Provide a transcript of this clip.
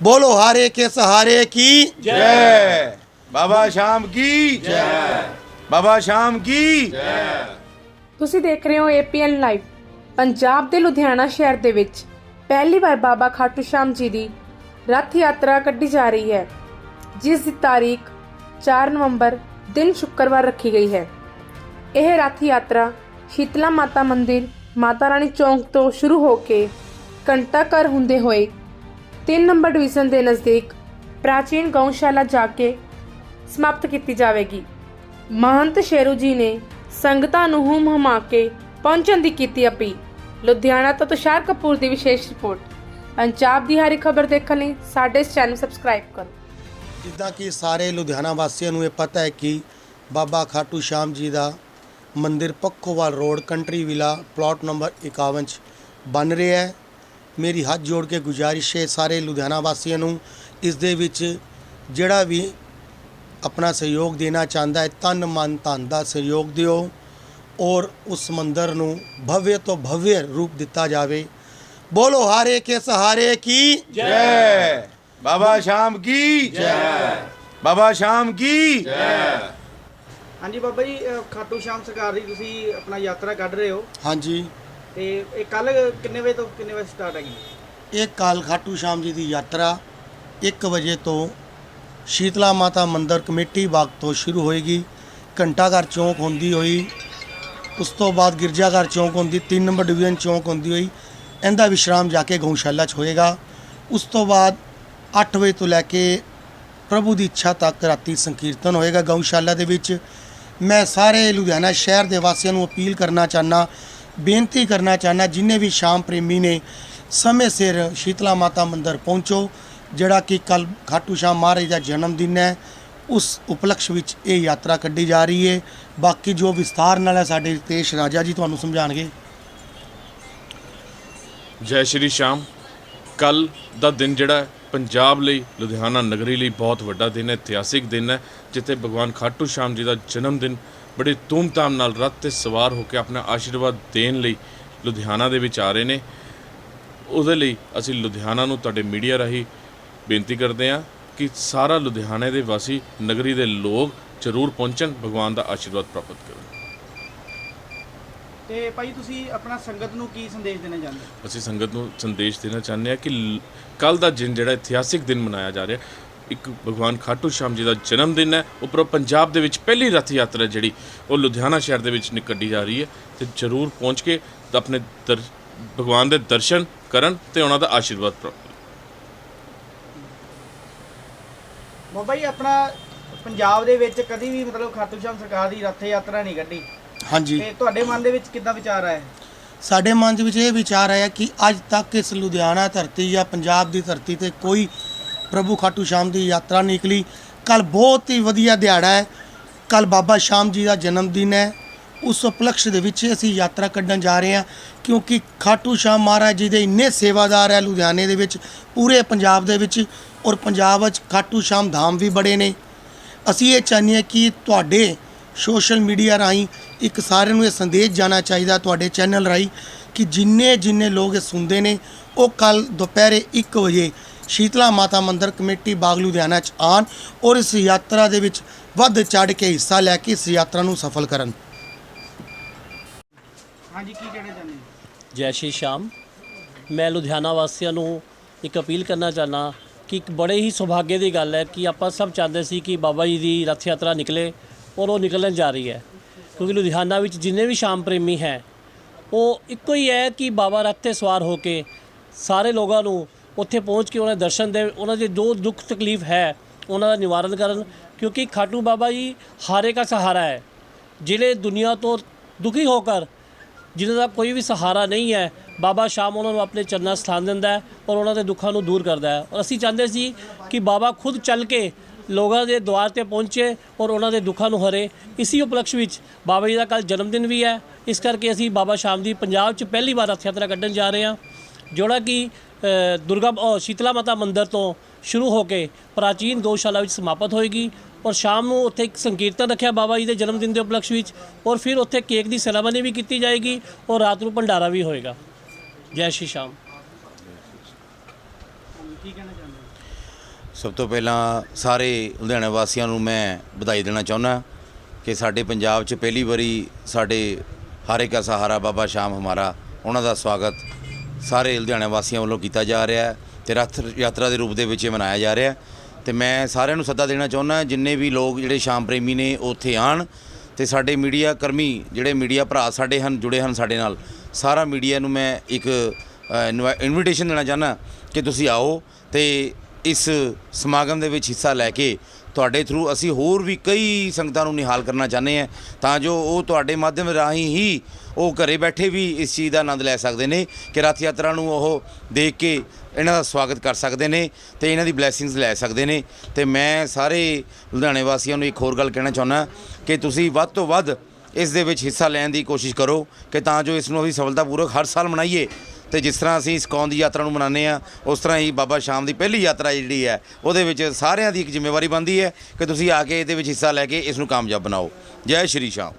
बोलो हारे के सहारे की जय बाबा शाम की जय बाबा शाम की ਤੁਸੀਂ ਦੇਖ ਰਹੇ ਹੋ APN ਲਾਈਵ ਪੰਜਾਬ ਦੇ ਲੁਧਿਆਣਾ ਸ਼ਹਿਰ ਦੇ ਵਿੱਚ ਪਹਿਲੀ ਵਾਰ ਬਾਬਾ ਖਾਟੂ ਸ਼ਾਮ ਜੀ ਦੀ ਰੱਥ ਯਾਤਰਾ ਕੱਢੀ ਜਾ ਰਹੀ ਹੈ ਜਿਸ ਦੀ ਤਾਰੀਖ 4 ਨਵੰਬਰ ਦਿਨ ਸ਼ੁੱਕਰਵਾਰ ਰੱਖੀ ਗਈ ਹੈ ਇਹ ਰੱਥ ਯਾਤਰਾ ਸ਼ੀਤਲਾ ਮਾਤਾ ਮੰਦਿਰ ਮਾਤਾ ਰਾਣੀ ਚੌਂਕ ਤੋਂ ਸ਼ੁਰੂ ਹੋ ਕੇ ਘੰਟਾ ਘਰ ਹੁੰਦੇ ਹੋਏ 3 ਨੰਬਰ ਡਿਵੀਜ਼ਨ ਦੇ ਨਜ਼ਦੀਕ ਪ੍ਰਾਚੀਨ ਗਊਸ਼ਾਲਾ ਜਾ ਕੇ ਸਮਾਪਤ ਕੀਤੀ ਜਾਵੇਗੀ। ਮਹੰਤ ਸ਼ੇਰੂ ਜੀ ਨੇ ਸੰਗਤਾਂ ਨੂੰ ਹੁਮ ਹੁਮਾ ਕੇ ਪਹੁੰਚਣ ਦੀ ਕੀਤੀ ਅਪੀਲ। ਲੁਧਿਆਣਾ ਤੋਂ ਤੁਸ਼ਾਰ ਕਪੂਰ ਦੀ ਵਿਸ਼ੇਸ਼ ਰਿਪੋਰਟ। ਪੰਜਾਬ ਦੀ ਹਰ ਖਬਰ ਦੇਖਣ ਲਈ ਸਾਡੇ ਇਸ ਚੈਨਲ ਸਬਸਕ੍ਰਾਈਬ ਕਰੋ। ਜਿੱਦਾਂ ਕਿ ਸਾਰੇ ਲੁਧਿਆਣਾ ਵਾਸੀਆਂ ਨੂੰ ਇਹ ਪਤਾ ਹੈ ਕਿ ਬਾਬਾ ਖਾਟੂ ਸ਼ਾਮ ਜੀ ਦਾ ਮੰਦਿਰ Pakhowal road, country villa, plot number 51 'ਚ ਬਣ ਰਿਹਾ ਹੈ। ਮੇਰੀ ਹੱਥ ਜੋੜ ਕੇ ਗੁਜ਼ਾਰਿਸ਼ ਹੈ ਸਾਰੇ ਲੁਧਿਆਣਾ ਵਾਸੀਆਂ ਨੂੰ ਇਸ ਦੇ ਵਿੱਚ ਜਿਹੜਾ ਵੀ ਆਪਣਾ ਸਹਿਯੋਗ ਦੇਣਾ ਚਾਹੁੰਦਾ ਹੈ ਤਨ ਮਨ ਧਨ ਦਾ ਸਹਿਯੋਗ ਦਿਓ ਔਰ ਉਸ ਮੰਦਰ ਨੂੰ ਭਵਯ ਤੋਂ ਭਵਯ ਰੂਪ ਦਿੱਤਾ ਜਾਵੇ। ਬੋਲੋ ਹਾਰੇ ਕੇ ਸਹਾਰੇ ਕੀ? ਜੈ। ਬਾਬਾ ਸ਼ਾਮ ਕੀ? ਜੈ। ਬਾਬਾ ਸ਼ਾਮ ਕੀ? ਜੈ। ਹਾਂਜੀ ਬਾਬਾ ਜੀ ਖਾਟੂ ਸ਼ਾਮ ਸਰਕਾਰ ਦੀ ਤੁਸੀਂ ਆਪਣਾ ਯਾਤਰਾ ਕੱਢ ਰਹੇ ਹੋ। ਹਾਂਜੀ। ਤੇ ਇਹ ਕੱਲ ਕਿੰਨੇ ਵਜੇ ਤੋਂ ਕਿੰਨੇ ਵਜੇ ਸਟਾਰਟ ਹੈਗੀ? ਇਹ ਕਾਲ ਖਾਟੂ ਸ਼ਾਮ ਜੀ ਦੀ ਯਾਤਰਾ 1 ਵਜੇ ਤੋਂ ਸ਼ੀਤਲਾ ਮਾਤਾ ਮੰਦਿਰ ਕਮੇਟੀ ਬਾਗ ਤੋਂ ਸ਼ੁਰੂ ਹੋਏਗੀ। ਘੰਟਾਘਰ ਚੌਂਕ ਹੁੰਦੀ ਹੋਈ, ਉਸ ਤੋਂ ਬਾਅਦ ਗਿਰਜਾਘਰ ਚੌਂਕ ਹੁੰਦੀ 3 ਨੰਬਰ ਡਿਵੀਜ਼ਨ ਚੌਂਕ ਹੁੰਦੀ ਹੋਈ, ਇਹਦਾ ਵਿਸ਼ਰਾਮ ਜਾ ਕੇ ਗਊਸ਼ਾਲਾ 'ਚ ਹੋਏਗਾ। ਉਸ ਤੋਂ ਬਾਅਦ 8 ਵਜੇ ਤੋਂ ਲੈ ਕੇ ਪ੍ਰਭੂ ਦੀ ਇੱਛਾ ਤੱਕ ਰਾਤੀ ਸੰਕੀਰਤਨ ਹੋਏਗਾ ਗਊਸ਼ਾਲਾ ਦੇ ਵਿੱਚ। ਮੈਂ ਸਾਰੇ ਲੁਧਿਆਣਾ ਸ਼ਹਿਰ ਦੇ ਵਾਸੀਆਂ ਨੂੰ ਅਪੀਲ ਕਰਨਾ ਚਾਹਨਾ ਬੇਨਤੀ ਕਰਨਾ ਚਾਹਨਾ ਜਿਨੇ ਵੀ ਸ਼ਾਮ ਪ੍ਰੇਮੀ ਨੇ, ਸਮੇਂ ਸਿਰ ਸ਼ੀਤਲਾ ਮਾਤਾ ਮੰਦਿਰ ਪਹੁੰਚੋ, ਜਿਹੜਾ ਕਿ ਕੱਲ ਖਾਟੂ ਸ਼ਾਮ ਮਹਾਰਾਜ ਦਾ ਜਨਮ ਦਿਨ ਹੈ, ਉਸ ਉਪਲਕਸ਼ ਵਿੱਚ ਇਹ ਯਾਤਰਾ ਕੱਢੀ ਜਾ ਰਹੀ ਹੈ। ਬਾਕੀ ਜੋ ਵਿਸਥਾਰ ਨਾਲ ਹੈ, ਸਾਡੇ ਰਿਤੇਸ਼ ਰਾਜਾ ਜੀ ਤੁਹਾਨੂੰ ਸਮਝਾਣਗੇ। ਜੈ ਸ਼੍ਰੀ ਸ਼ਾਮ। ਕੱਲ ਦਾ ਦਿਨ ਜਿਹੜਾ ਪੰਜਾਬ ਲਈ ਲੁਧਿਆਣਾ ਨਗਰੀ ਲਈ ਬਹੁਤ ਵੱਡਾ ਦਿਨ ਹੈ, ਇਤਿਹਾਸਿਕ ਦਿਨ ਹੈ, ਜਿੱਥੇ ਭਗਵਾਨ ਖਾਟੂ ਸ਼ਾਮ ਜੀ ਦਾ ਜਨਮ ਦਿਨ ਬੜੇ ਧੂਮਧਾਮ ਨਾਲ ਰੱਥ ਤੇ ਸਵਾਰ ਹੋ ਕੇ ਆਪਣਾ ਆਸ਼ੀਰਵਾਦ ਦੇਣ ਲਈ ਲੁਧਿਆਣਾ ਦੇ ਵਿੱਚ ਆ ਰਹੇ ਨੇ। ਉਹਦੇ ਲਈ ਅਸੀਂ ਲੁਧਿਆਣਾ ਨੂੰ ਤੁਹਾਡੇ ਮੀਡੀਆ ਰਾਹੀਂ ਬੇਨਤੀ ਕਰਦੇ ਹਾਂ ਕਿ ਸਾਰਾ ਲੁਧਿਆਣੇ ਦੇ ਵਾਸੀ, ਨਗਰੀ ਦੇ ਲੋਕ ਜ਼ਰੂਰ ਪਹੁੰਚਣ, ਭਗਵਾਨ ਦਾ ਆਸ਼ੀਰਵਾਦ ਪ੍ਰਾਪਤ ਕਰਨ। ਤੇ ਭਾਈ ਤੁਸੀਂ ਆਪਣਾ ਸੰਗਤ ਨੂੰ ਕੀ ਸੰਦੇਸ਼ ਦੇਣਾ ਚਾਹੁੰਦੇ ਹੋ? ਅਸੀਂ ਸੰਗਤ ਨੂੰ ਸੰਦੇਸ਼ ਦੇਣਾ ਚਾਹੁੰਦੇ ਹਾਂ ਕਿ ਕੱਲ ਦਾ ਦਿਨ ਜਿਹੜਾ ਇਤਿਹਾਸਿਕ ਦਿਨ ਮਨਾਇਆ ਜਾ ਰਿਹਾ ਇੱਕ ਭਗਵਾਨ ਖਾਟੂ ਸ਼ਾਮ ਜੀ ਦਾ ਜਨਮ ਦਿਨ ਹੈ ਉੱਪਰੋਂ ਪੰਜਾਬ ਦੇ ਵਿੱਚ ਪਹਿਲੀ ਰਥ ਯਾਤਰਾ ਜਿਹੜੀ ਉਹ ਲੁਧਿਆਣਾ ਸ਼ਹਿਰ ਦੇ ਵਿੱਚ ਨਿਕੱਢੀ ਜਾ ਰਹੀ ਹੈ ਤੇ ਜ਼ਰੂਰ ਪਹੁੰਚ ਕੇ ਆਪਣੇ ਭਗਵਾਨ ਦੇ ਦਰਸ਼ਨ ਕਰਨ ਤੇ ਉਹਨਾਂ ਦਾ ਆਸ਼ੀਰਵਾਦ ਪ੍ਰਾਪਤ ਜੀ ਆਪਣਾ ਪੰਜਾਬ ਦੇ ਵਿੱਚ ਕਦੀ ਵੀ ਮਤਲਬ ਖਾਟੂ ਸ਼ਾਮ ਸਰਕਾਰ ਦੀ ਰੱਥ ਯਾਤਰਾ ਨਹੀਂ ਕੱਢੀ ਹਾਂਜੀ। ਤੇ ਤੁਹਾਡੇ ਮਨ ਦੇ ਵਿੱਚ ਕਿੱਦਾਂ ਵਿਚਾਰ ਆਇਆ? ਸਾਡੇ ਮਨ ਦੇ ਵਿੱਚ ਇਹ ਵਿਚਾਰ ਆਇਆ ਕਿ ਅੱਜ ਤੱਕ ਇਸ ਲੁਧਿਆਣਾ ਧਰਤੀ ਜਾਂ ਪੰਜਾਬ ਦੀ ਧਰਤੀ ਤੇ ਕੋਈ ਪ੍ਰਭੂ ਖਾਟੂ ਸ਼ਾਮ ਦੀ ਯਾਤਰਾ ਨਿਕਲੀ। ਕੱਲ ਬਹੁਤ ਹੀ ਵਧੀਆ ਦਿਹਾੜਾ ਹੈ। ਕੱਲ ਬਾਬਾ ਸ਼ਾਮ ਜੀ ਦਾ ਜਨਮ ਦਿਨ ਹੈ। ਉਸ ਉਪਲਕਸ਼ ਦੇ ਵਿੱਚ ਅਸੀਂ ਯਾਤਰਾ ਕੱਢਣ ਜਾ ਰਹੇ ਹਾਂ ਕਿਉਂਕਿ ਖਾਟੂ ਸ਼ਾਮ ਮਹਾਰਾਜ ਜੀ ਦੇ ਇੰਨੇ ਸੇਵਾਦਾਰ ਹੈ ਲੁਧਿਆਣੇ ਦੇ ਵਿੱਚ ਪੂਰੇ ਪੰਜਾਬ ਦੇ ਵਿੱਚ ਔਰ ਪੰਜਾਬ ਵਿੱਚ ਖਾਟੂ ਸ਼ਾਮ ਧਾਮ ਵੀ ਬੜੇ ਨੇ। ਅਸੀਂ ਇਹ ਚਾਹੁੰਦੇ ਹਾਂ ਕਿ ਤੁਹਾਡੇ ਸੋਸ਼ਲ ਮੀਡੀਆ ਰਾਹੀਂ ਇੱਕ ਸਾਰਿਆਂ ਨੂੰ ਇਹ ਸੰਦੇਸ਼ ਜਾਣਾ ਚਾਹੀਦਾ ਤੁਹਾਡੇ ਚੈਨਲ ਰਾਹੀਂ ਕਿ ਜਿੰਨੇ ਜਿੰਨੇ ਲੋਕ ਇਹ ਸੁਣਦੇ ਨੇ ਉਹ ਕੱਲ ਦੁਪਹਿਰੇ 1 ਵਜੇ ਸ਼ੀਤਲਾ ਮਾਤਾ ਮੰਦਿਰ ਕਮੇਟੀ ਬਾਗ ਲੁਧਿਆਣਾ ਚ ਆਣ ਔਰ ਇਸ ਯਾਤਰਾ ਦੇ ਵਿੱਚ ਵੱਧ ਚੜ ਕੇ ਹਿੱਸਾ ਲੈ ਕੇ ਇਸ ਯਾਤਰਾ ਨੂੰ ਸਫਲ ਕਰਨ। ਹਾਂਜੀ ਕੀ ਕਹਿਣਾ ਚਾਹੁੰਦੇ ਜੈ ਸ਼੍ਰੀ ਸ਼ਾਮ। ਮੈਂ ਲੁਧਿਆਣਾ ਵਾਸੀਆਂ ਨੂੰ ਇੱਕ ਅਪੀਲ ਕਰਨਾ ਚਾਹਨਾ ਕਿ ਇੱਕ ਬੜੇ ਹੀ ਸੁਭਾਗੇ ਦੀ ਗੱਲ ਹੈ ਕਿ ਆਪਾਂ ਸਭ ਚਾਹੁੰਦੇ ਸੀ ਕਿ ਬਾਬਾ ਜੀ ਦੀ ਰਥ ਯਾਤਰਾ ਨਿਕਲੇ। ਔਰ ਉਹ ਨਿਕਲਣ ਜਾ ਰਹੀ ਹੈ। ਕਿਉਂਕਿ ਲੁਧਿਆਣਾ ਵਿੱਚ ਜਿੰਨੇ ਵੀ ਸ਼ਾਮ ਪ੍ਰੇਮੀ ਹੈ, ਉਹ ਇੱਕੋ ਹੀ ਹੈ ਕਿ ਬਾਬਾ ਰਥ ਤੇ ਸਵਾਰ ਹੋ ਕੇ ਸਾਰੇ ਲੋਕਾਂ ਨੂੰ ਉੱਥੇ ਪਹੁੰਚ ਕੇ ਉਹਨਾਂ ਦੇ ਦਰਸ਼ਨ ਦੇ, ਉਹਨਾਂ ਦੇ ਜੋ ਦੁੱਖ ਤਕਲੀਫ ਹੈ, ਉਹਨਾਂ ਦਾ ਨਿਵਾਰਨ ਕਰਨ। ਕਿਉਂਕਿ ਖਾਟੂ ਬਾਬਾ ਜੀ ਹਾਰੇ ਦਾ ਸਹਾਰਾ ਹੈ। ਜਿਹੜੇ ਦੁਨੀਆ ਤੋਂ ਦੁਖੀ ਹੋ ਕਰ, ਜਿਨ੍ਹਾਂ ਦਾ ਕੋਈ ਵੀ ਸਹਾਰਾ ਨਹੀਂ ਹੈ, ਬਾਬਾ ਸ਼ਾਮ ਉਹਨਾਂ ਨੂੰ ਆਪਣੇ ਚਰਨਾਂ 'ਚ ਸਥਾਨ ਦਿੰਦਾ ਹੈ ਔਰ ਉਹਨਾਂ ਦੇ ਦੁੱਖਾਂ ਨੂੰ ਦੂਰ ਕਰਦਾ ਹੈ। ਔਰ ਅਸੀਂ ਚਾਹੁੰਦੇ ਸੀ ਕਿ ਬਾਬਾ ਖੁਦ ਚੱਲ ਕੇ ਲੋਕਾਂ ਦੇ ਦੁਆਰ ਤੇ ਪਹੁੰਚੇ ਔਰ ਉਹਨਾਂ ਦੇ ਦੁੱਖਾਂ ਨੂੰ ਹਰੇ। ਇਸੀ ਉਪਲਕਸ਼ ਵਿੱਚ ਬਾਬਾ ਜੀ ਦਾ ਕੱਲ ਜਨਮ ਦਿਨ ਵੀ ਹੈ। ਇਸ ਕਰਕੇ ਅਸੀਂ ਬਾਬਾ ਸ਼ਾਮ ਦੀ ਪੰਜਾਬ 'ਚ ਪਹਿਲੀ ਵਾਰ ਰਥ ਯਾਤਰਾ ਕੱਢਣ ਜਾ ਰਹੇ ਹਾਂ। ਜਿਹੜਾ ਕਿ ਦੁਰਗਾ ਸ਼ੀਤਲਾ ਮਾਤਾ ਮੰਦਿਰ ਤੋਂ ਸ਼ੁਰੂ ਹੋ ਕੇ ਪ੍ਰਾਚੀਨ ਗਊਸ਼ਾਲਾ ਵਿੱਚ ਸਮਾਪਤ ਹੋਏਗੀ ਔਰ ਸ਼ਾਮ ਨੂੰ ਉੱਥੇ ਇੱਕ ਸੰਕੀਰਤਨ ਰੱਖਿਆ ਬਾਬਾ ਜੀ ਦੇ ਜਨਮ ਦਿਨ ਦੇ ਉਪਲਕਸ਼ ਵਿੱਚ ਔਰ ਫਿਰ ਉੱਥੇ ਕੇਕ ਦੀ ਸੈਰਾਮਨੀ ਵੀ ਕੀਤੀ ਜਾਏਗੀ ਔਰ ਰਾਤ ਨੂੰ ਭੰਡਾਰਾ ਵੀ ਹੋਏਗਾ। ਜੈ ਸ਼੍ਰੀ ਸ਼ਾਮ ਕੀ ਕਹਿਣਾ ਚਾਹੁੰਦੇ ਹੋ ਸਭ ਤੋਂ ਪਹਿਲਾਂ ਸਾਰੇ ਲੁਧਿਆਣਾ ਵਾਸੀਆਂ ਨੂੰ ਮੈਂ ਵਧਾਈ ਦੇਣਾ ਚਾਹੁੰਦਾ ਕਿ ਸਾਡੇ ਪੰਜਾਬ 'ਚ ਪਹਿਲੀ ਵਾਰੀ ਸਾਡੇ ਹਾਰੇ ਕਾ ਸਹਾਰਾ ਬਾਬਾ ਸ਼ਾਮ ਹਮਾਰਾ, ਉਹਨਾਂ ਦਾ ਸਵਾਗਤ ਸਾਰੇ ਲੁਧਿਆਣਾ ਵਾਸੀਆਂ ਵੱਲੋਂ ਕੀਤਾ ਜਾ ਰਿਹਾ ਹੈ ਤੇ ਰਥ ਯਾਤਰਾ ਦੇ ਰੂਪ ਦੇ ਵਿੱਚ ਇਹ ਮਨਾਇਆ ਜਾ ਰਿਹਾ ਹੈ। ਤੇ ਮੈਂ ਸਾਰਿਆਂ ਨੂੰ ਸੱਦਾ ਦੇਣਾ ਚਾਹੁੰਦਾ ਜਿੰਨੇ ਵੀ ਲੋਕ ਜਿਹੜੇ ਸ਼ਾਮ ਪ੍ਰੇਮੀ ਨੇ ਉਹ ਉੱਥੇ ਆਣ ਤੇ ਸਾਡੇ ਮੀਡੀਆ ਕਰਮੀ ਜਿਹੜੇ ਮੀਡੀਆ ਭਰਾ ਸਾਡੇ ਹਨ, ਜੁੜੇ ਹਨ ਸਾਡੇ ਨਾਲ, ਸਾਰਾ ਮੀਡੀਆ ਨੂੰ ਮੈਂ ਇੱਕ ਇਨਵੀਟੇਸ਼ਨ ਦੇਣਾ ਚਾਹੁੰਦਾ ਕਿ ਤੁਸੀਂ ਆਓ ਤੇ ਇਸ ਸਮਾਗਮ ਦੇ ਵਿੱਚ ਹਿੱਸਾ ਲੈ ਕੇ ਤੁਹਾਡੇ ਥਰੂ ਅਸੀਂ ਹੋਰ ਵੀ ਕਈ ਸੰਗਤਾਂ ਨੂੰ ਨਿਹਾਲ ਕਰਨਾ ਚਾਹੁੰਦੇ ਹਾਂ, ਤਾਂ ਜੋ ਉਹ ਤੁਹਾਡੇ ਮਾਧਿਅਮ ਰਾਹੀਂ ਹੀ ਉਹ ਘਰੇ ਬੈਠੇ ਵੀ ਇਸ ਚੀਜ਼ ਦਾ ਆਨੰਦ ਲੈ ਸਕਦੇ ਨੇ ਕਿ ਰਥ ਯਾਤਰਾ ਨੂੰ ਉਹ ਦੇਖ ਕੇ ਇਹਨਾਂ ਦਾ ਸਵਾਗਤ ਕਰ ਸਕਦੇ ਨੇ ਤੇ ਇਹਨਾਂ ਦੀ ਬਲੇਸਿੰਗਸ ਲੈ ਸਕਦੇ ਨੇ। ਤੇ ਮੈਂ ਸਾਰੇ ਲੁਧਿਆਣੇ ਵਾਸੀਆਂ ਨੂੰ ਇੱਕ ਹੋਰ ਗੱਲ ਕਹਿਣਾ ਚਾਹੁੰਦਾ ਕਿ ਤੁਸੀਂ ਵੱਧ ਤੋਂ ਵੱਧ ਇਸ ਦੇ ਵਿੱਚ ਹਿੱਸਾ ਲੈਣ ਦੀ ਕੋਸ਼ਿਸ਼ ਕਰੋ ਕਿ ਤਾਂ ਜੋ ਇਸ ਨੂੰ ਅਸੀਂ ਸਫਲਤਾਪੂਰਵਕ ਹਰ ਸਾਲ ਮਨਾਈਏ। ਤੇ ਜਿਸ ਤਰ੍ਹਾਂ ਅਸੀਂ ਇਸਕੌਨ ਦੀ ਯਾਤਰਾ ਨੂੰ ਮਨਾਉਂਦੇ ਆ ਉਸ ਤਰ੍ਹਾਂ ਹੀ ਬਾਬਾ ਸ਼ਾਮ ਦੀ ਪਹਿਲੀ ਯਾਤਰਾ ਜਿਹੜੀ ਹੈ, ਉਹਦੇ ਵਿੱਚ ਸਾਰਿਆਂ ਦੀ ਇੱਕ ਜ਼ਿੰਮੇਵਾਰੀ ਬਣਦੀ ਹੈ ਕਿ ਤੁਸੀਂ ਆ ਕੇ ਇਹਦੇ ਵਿੱਚ ਹਿੱਸਾ ਲੈ ਕੇ ਇਸ ਨੂੰ ਕਾਮਯਾਬ ਬਣਾਓ। ਜੈ ਸ਼੍ਰੀ ਸ਼ਾਮ।